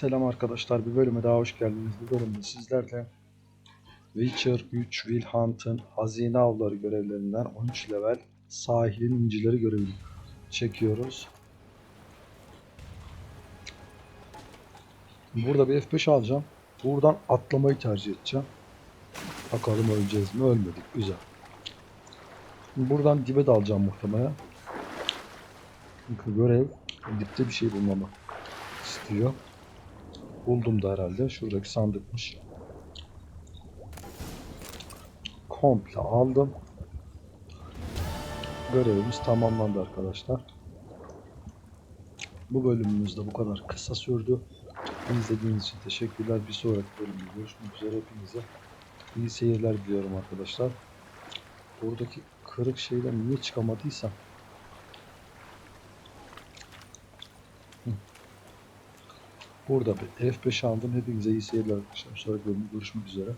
Selam arkadaşlar. Bir bölüme daha hoş geldiniz. Bu bölümde sizlerle Witcher 3 Will Hunt'ın hazine avları görevlerinden 13 level sahilin incileri görevini çekiyoruz. Burada bir F5 alacağım. Buradan atlamayı tercih edeceğim. Bakalım öleceğiz mi? Ölmedik. Güzel. Buradan dibe dalacağım muhtemelen. Çünkü görev dipte bir şey bulmamı istiyor. Buldum da herhalde. Şuradaki sandıkmış. Komple aldım. Görevimiz tamamlandı arkadaşlar. Bu bölümümüz de bu kadar kısa sürdü. İzlediğiniz için teşekkürler. Bir sonraki bölümde görüşmek üzere. Hepinize iyi seyirler diliyorum arkadaşlar. Buradaki kırık şeyden niye çıkamadıysam Burada bir F5 aldım. Hepinize iyi seyirler arkadaşlar. Sonraki bölümde görüşmek üzere.